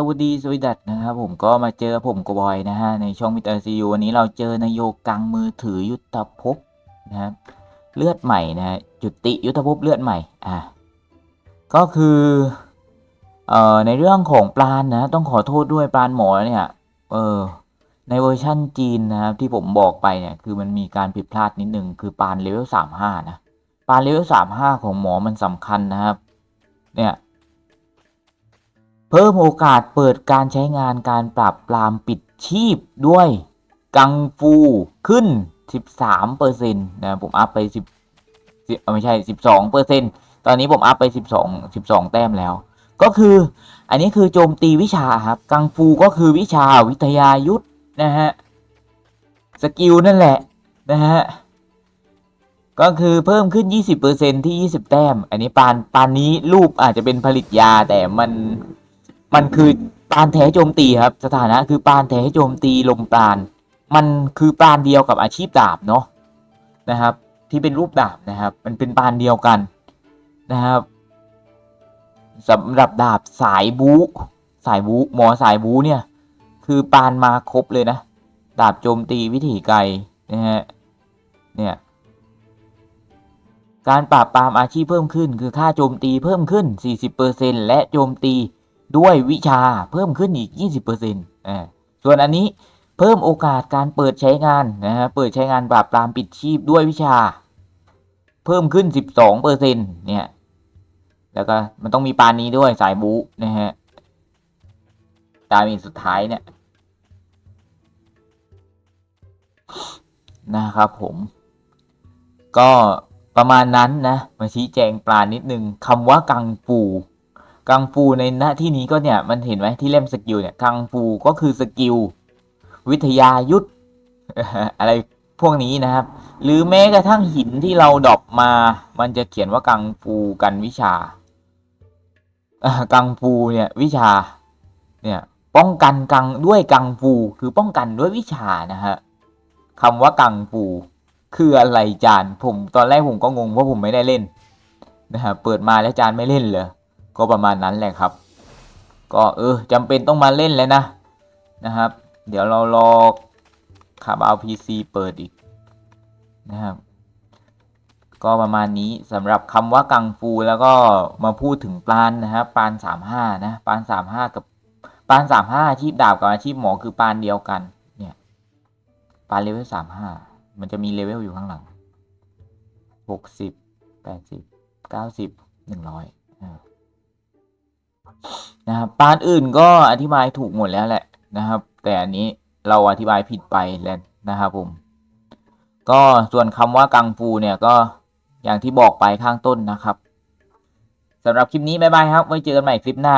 สวัสดีสวีดัตนะครับผมก็มาเจอผมกบอยนะฮะในช่องมิเตอร์ซียูวันนี้เราเจอนายโยกังมือถือยุทธภพนะครับเลือดใหม่นะจุติยุทธภพเลือดใหม่อะก็คือเอ่อในเรื่องของปราณนะต้องขอโทษด้วยปราณหมอเนี่ยเออในเวอร์ชั่นจีนนะครับที่ผมบอกไปเนี่ยคือมันมีการผิดพลาดนิดนึงคือปราณเลเวลสามห้านะปราณเลเวลสามห้าของหมอมันสำคัญนะครับเนี่ย เพิ่มโอกาสเปิดการใช้งานการปราบปรามปิดชีพด้วย กังฟูขึ้น 13เปอร์เซ็นต์นะผมอัพไป 10ไม่ใช่ 12เปอร์เซ็นต์ตอนนี้ผมอัพไป 12 12 แต้มแล้ว ก็คืออันนี้คือโจมตีวิชาครับ กังฟูก็คือวิชาวิทยายุทธนะฮะ สกิลนั่นแหละนะฮะก็คือเพิ่มขึ้น 20%ที่ 20 แต้ม อันนี้ปานปานนี้รูปอาจจะเป็นผลิตยาแต่มัน มันคือปานแท้โจมตีครับ สถานะคือปานแท้โจมตีลมปราณมันคือปานเดียวกับอาชีพดาบเนาะนะครับ ที่เป็นรูปดาบนะครับ มันเป็นปานเดียวกันนะครับสำหรับดาบสายบูสายบูหมอสายบูเนี่ยคือปานมาครบเลยนะ ดาบโจมตีวิถีไกลนะฮะเนี่ยการปราบปรามอาชีพเพิ่มขึ้น คือค่าโจมตีเพิ่มขึ้น 40%และโจมตี ด้วยวิชาเพิ่มขึ้นอีก 20%อ่าส่วนอันนี้เพิ่มโอกาสการเปิดใช้งานนะฮะเปิดใช้งานปราบปรามปิดชีพด้วยวิชา เพิ่มขึ้น 12%เนี่ยแล้วก็มันต้องมีปานนี้ด้วยสายบูนะฮะดาเมจสุดท้ายเนี่ยนะครับผม ก็ประมาณนั้นนะ มาชี้แจงปลานิดนึงคำว่ากังฟู กังฟูในหน้าที่นี้ก็เนี่ยมันเห็นไหมที่เล่มสกิลเนี่ยกังฟูก็คือสกิลวิทยายุทธอะไรพวกนี้นะครับ หรือแม้กระทั่งหินที่เราดรอปมา มันจะเขียนว่ากังฟูกันวิชาอ่ากังฟูเนี่ยวิชาเนี่ยป้องกันกังด้วยกังฟูคือป้องกันด้วยวิชานะฮะคำว่ากังฟูคืออะไรจานผมตอนแรกผมก็งงเพราะผมไม่ได้เล่นนะฮะเปิดมาแล้วจานไม่เล่นเลย ก็ประมาณนั้นแหละครับ ก็เออจำเป็นต้องมาเล่นแล้วนะนะครับ เดี๋ยวเรารอขับเอาซีเปิดอีกนะครับ ก็ประมาณนี้สำหรับคำว่ากังฟูแล้วก็มาพูดถึงปานนะครับปาน35นะปาน35กับปาน35อาชีพดาบกับอาชีพหมอคือปานเดียวกันเนี่ยปานเลเวล35มันจะมีเลเวลอยู่ข้างหลัง60 80 90 100 นะครับปาร์ตอื่นก็อธิบายถูกหมดแล้วแหละนะครับ แต่อันนี้เราอธิบายผิดไปแล้วนะครับผม ก็ส่วนคำว่ากังฟูเนี่ยก็อย่างที่บอกไปข้างต้นนะครับสำหรับคลิปนี้บ๊ายบายครับ ไว้เจอกันใหม่คลิปหน้า